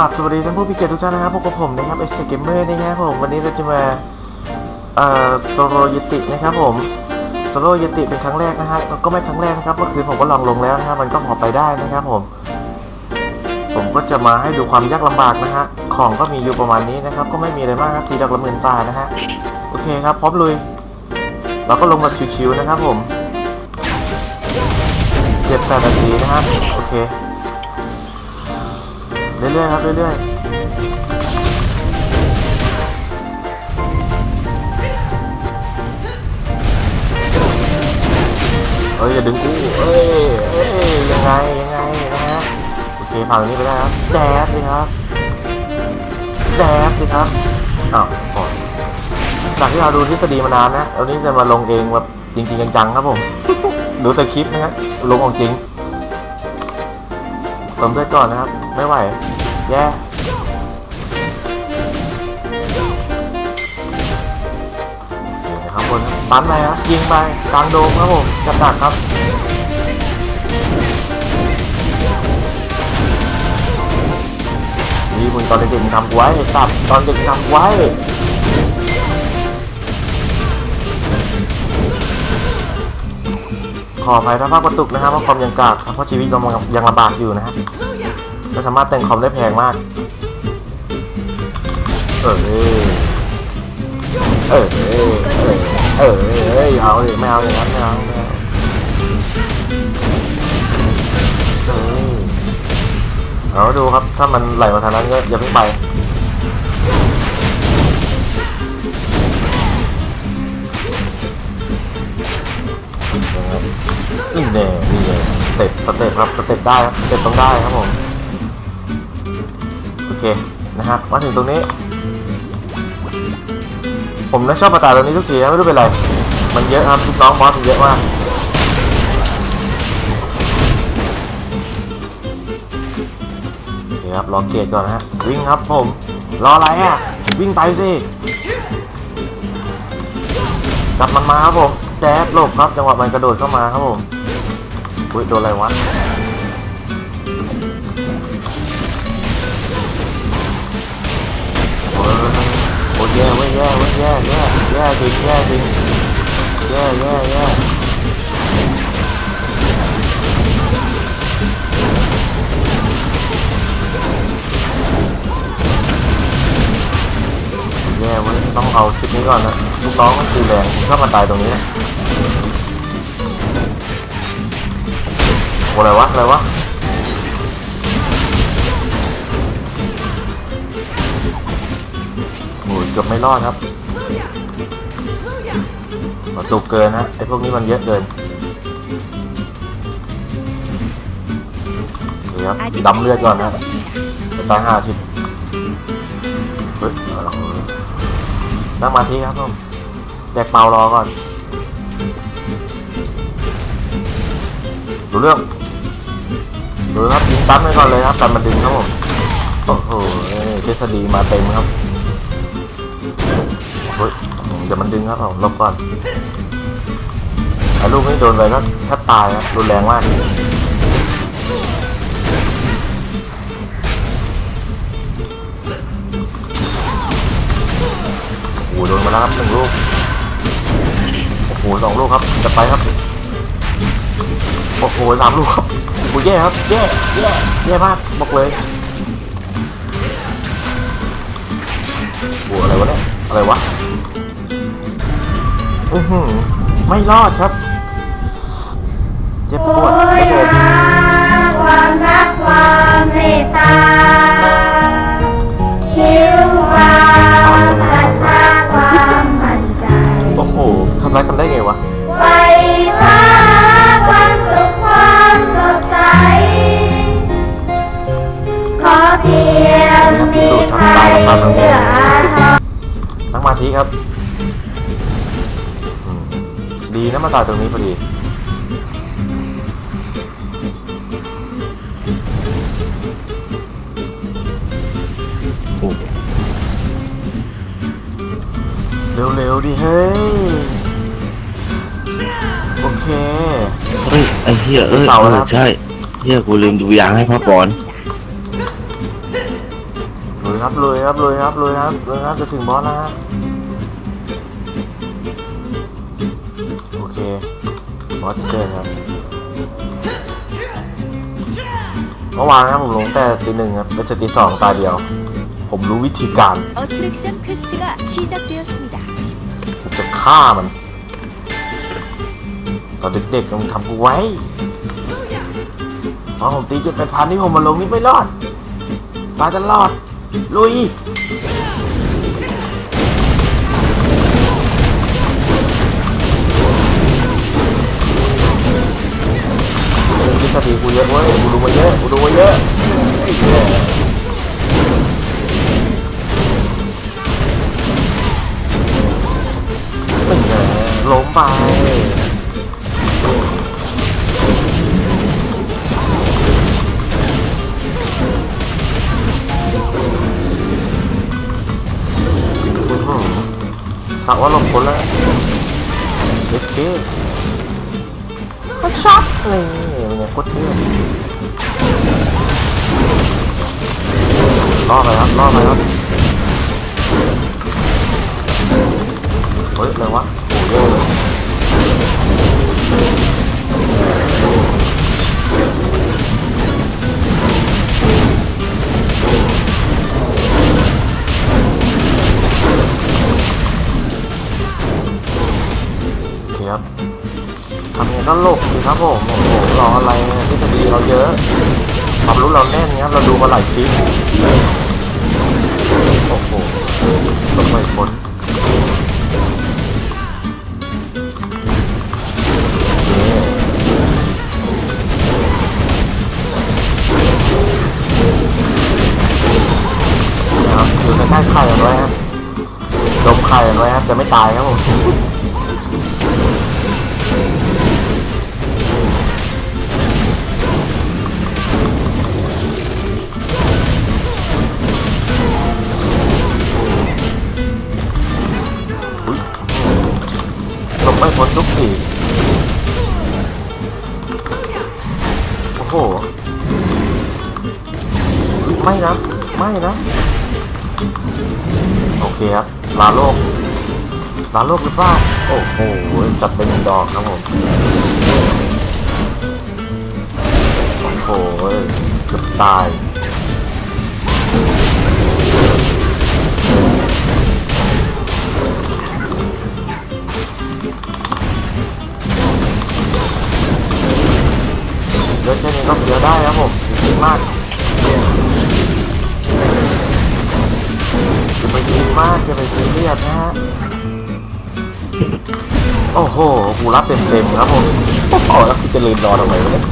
ราบสวัสดีท่านผู้มีเกียรติทุกท่านนะครับพบกับผมนะครับเอสเกมเมอร์นะครับผมวันนี้เราจะมาเอ่อโซโลยตินะครับผมโซโลยติเป็นครั้งแรกนะฮะก็ไม่ครั้งแรกนะครับเมื่อคืนผมก็ลองลงแล้วนะครับมันก็พอไปได้นะครับผม ผมก็จะมาให้ดูความยากลำบากนะฮะของก็มีอยู่ประมาณนี้นะครับ ก็ไม่มีอะไรมากครับทีดอกละหมื่นบานะฮะโอเคครับพร้อมลุยเราก็ลงมาชิวๆนะครับผมเจ็ดแปดนาทีนะครับโอเค เรื่อยๆครับเรื่อยๆเอ้ยอย่าดึงกูเอ้ยเอ้ยยังไงยังไงนะฮะโอเคผ่านตรงนี้ไปได้ครับแดดสิครับแดดสิครับอ้าวพอจากที่เราดูทฤษฎีมานานนะเอานี้จะมาลงเองแบบจริงๆจังๆครับผมดูแต่คลิปนะฮะลงของจริงเติมเลือดก่อนนะครับ ไม่ไหว แย่นะครับครับปั๊มไปครับยิงไปกลางโดมครับผมจัดหนักครับนี่มึงตอนเด็กๆทำไว้ไอ้สัตว์ตอนเด็กทำไว้ขออภัยถ้าภาพกระตุกนะครับเพราะคอมยังกากครับเพราะชีวิตเรายังลำบากอยู่นะครับ ไม่สามารถแต่งคอมได้แพงมาก เออ เออ เออ เออ เออเอาเลยไม่เอาอย่างนั้นไม่เอาไม่เอาเอาดูครับ ถ้ามันไหลมาทางนั้นก็อย่าเพิ่งไปนี่แน่นี่แน่สเต็ปสเต็ปครับสเต็ปได้ครับสเต็ปต้องได้ครับผม เคนะฮะมาถึงตรงนี้ ผมนะชอบประตายตรงนี้ทุกทีนะไม่รู้เป็นไร มันเยอะครับทุกน้องบอสมันเยอะมากโอเคครับรอเกตก่อนนะฮะวิ่งครับผม รออะไรอะ วิ่งไปสิกลับมันมาครับผมแจ๊ดหลบครับจังหวะมันกระโดดเข้ามาครับผมอุ้ยโดนอะไรวะ อ้ยแย่เว้ยแย่เว้ยแย่แย่แย่จริงแย่จริงแย่แย่แย่แย่เว้ยต้องเอาชุดนี้ก่อนนะลูกน้องมันตีแรงผมชอบมาตายตรงนี้อะไรวะอะไรวะ เกือบไม่รอดครับประตูเกินฮะไอ้พวกนี้มันเยอะเกินนี่ครับดำเลือดก่อนนะตายห้าชิบเฮ้ยนั่งมาทีครับผมแจกเปล่ารอก่อนดูเรื่องดูครับยิงตั้มไปก่อนเลยครับกันมาดึงครับผมโอ้โหทฤษฎีมาเต็มครับ ฮ้ยเดี๋ยวมันดึงครับผมลบก่อนไอ้ลูกนี้โดนไปก็แทบตายครับรุนแรงมากโอ้โหโดนมาแล้วครับหนึ่งลูกโอ้โหสองลูกครับจะไปครับโอ้โหสามลูกครับโอ้แย่ครับแย่แย่แย่มากบอกเลยโอ้อะไรวะเนี่ย อะไรวะอือหือไม่รอดครับ เจ็บปวดไม่เกิดความรักความเมตตาหิวความศรัทธาความมั่นใจ โอ้โหทำร้ายกันได้ไงวะไฟฟ้าความสุขความสดใส ขอเพียงมีใครเหลืออาทรนั่ง มาทีครับอืมดีนะมาตายตรงนี้พอดีโอ้เร็วๆดิเฮ้ย โอเค เฮ้ยไอ้เหี้ยเอ้ยเต่าเอแล้อวใช่เหี้ยกูลืมดูยางให้พ่อก่อน เลยครับเลยครับเลยครับเลยครับจะถึงบอสแล้วครัโอเคบอสเจอครับเมื่อวานนะผมลงแต่ตีหนึ่งครับเป็นตีสองตาเดียว ผมรู้วิธีการผมจะฆ่ามัน ตอนเด็กๆต้องทำกูไว้พอผมตีจนเป็นพันนี่ผมมาลงนี่ไม่รอดตาจะรอด ลุยทฤษฎีกูเยอะเว้ยกูดูมาเยอะกูดูมาเยอะไอ้เหี้ยไม่ไงล้มไป ว่าหลงคนแล้วเด็กเก๋ก็ช็อตเลยเนี่ยโคตรเท่ล่อไปครับล่อไปครับเฮ้ยอะไรวะโอ้ย ครับทำไงก็หลบสิครับผมโอ้โหรออะไรเนี่ยทฤษฎีเราเยอะความรู้เราแน่นเนี้ยเราดูมาหลายคลิปโอ้โหต้องไม่พ้นนี่ในใกล้ไข่กันไว้ครับดมไข่กันไว้ครับจะไม่ตายครับผม โห ไม่นะ ไม่นะ โอเคครับ ลาโลก ลาโลกหรือเปล่า โอ้โห จัดเป็นดอกครับผม โอ้โหเกือบตาย ก็เสียได้ครับผมจริงมากจะไปคิงมากจะไปซีเรียดนะฮะโอ้โหกูรับเต็มๆครับผมโอ้โหแล้วกูจะลืมรอทำไมวะเนี่ย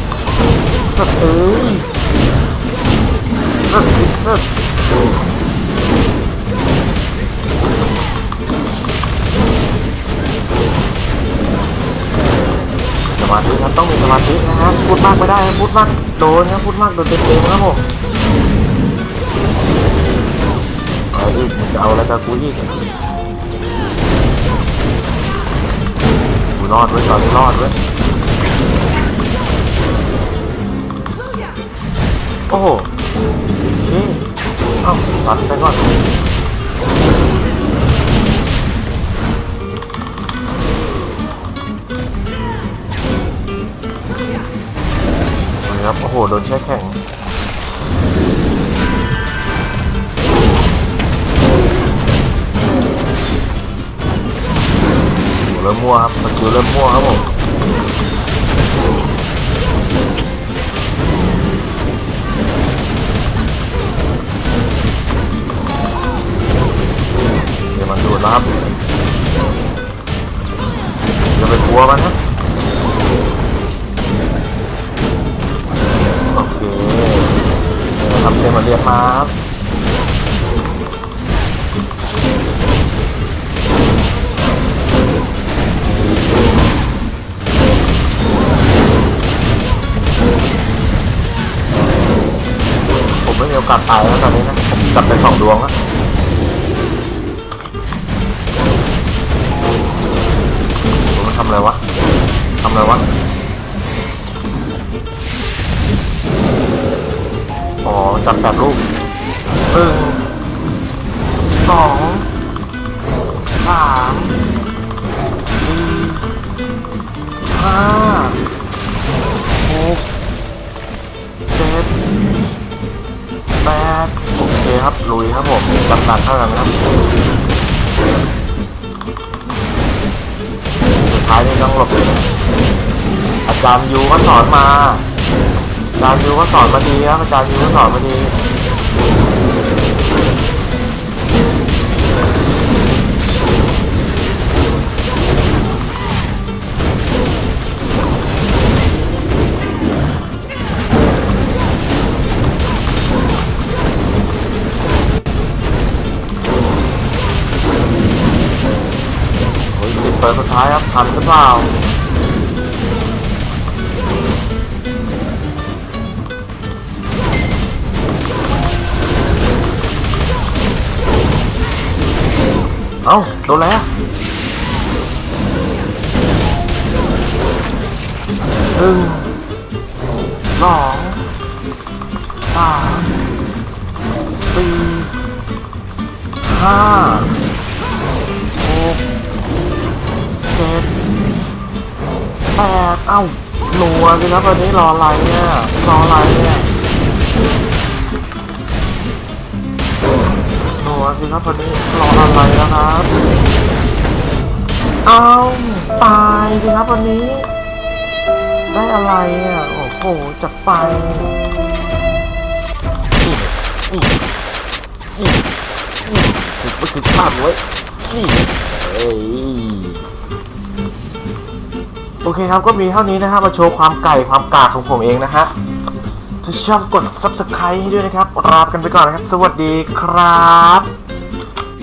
ตว์เอ้ย มาธิครับต้องมีสมาธินะฮะพูดมากไม่ได้พูดมากโดนครับพูดมากโดนเต็มๆครับผมเอาอีกมึงจะเอาอะไรกับกูอีกกูรอดไว้ก่อนกูรอดไว้โอ้โหเฮ้ยเอ้าตัดไปก่อน ครับ โอ้โห โดนแช่แข็ง เริ่มมั่วครับสกิลเริ่มมั่วครับผมเดี๋ยวมันดูดแล้วครับอย่าไปกลัวมันครับ เนี่ยทำเต็มาเรียบมาผมไม่มีโอกาสตายแล้วตอนนี้นะ ผมจับไปสองดวงแล้วผมมันทำอะไรวะทำอะไรวะ จับแบบลูกปึ้งสองสามสี่ห้าหกเจ็ดแปดโอเคครับลุยครับผมลำดับเท่ากันครับสุดท้ายนี่ต้องหลบเลยอาจารย์ยูก็สอนมา จารย์ยูก็สอนมาดีครับอาจารย์ยูก็สอนมาดีโอ้ยสิบเปิดสุดท้ายครับทันหรือเปล่า เอ้าโดนแล้วหนึ่งสองสามสี่ห้าหกเจ็ดแปดเอ้าหนัวสิครับวันนี้รออะไรเนี่ยรออะไรเนี่ย หนัวสิครับวันนี้รออะไรแล้วครับเอาตายสิครับวันนี้ ได้อะไรอะโอ้โหจากไปนี่นี่นี่ถึงไปถึงภาพไว้นี่เอ้ยโอเคครับก็มีเท่านี้นะฮะมาโชว์ความไก่ความกากของผมเองนะฮะ ถ้าชอบกด subscribe ให้ด้วยนะครับลากันไปก่อนนะครับ สวัสดีครับ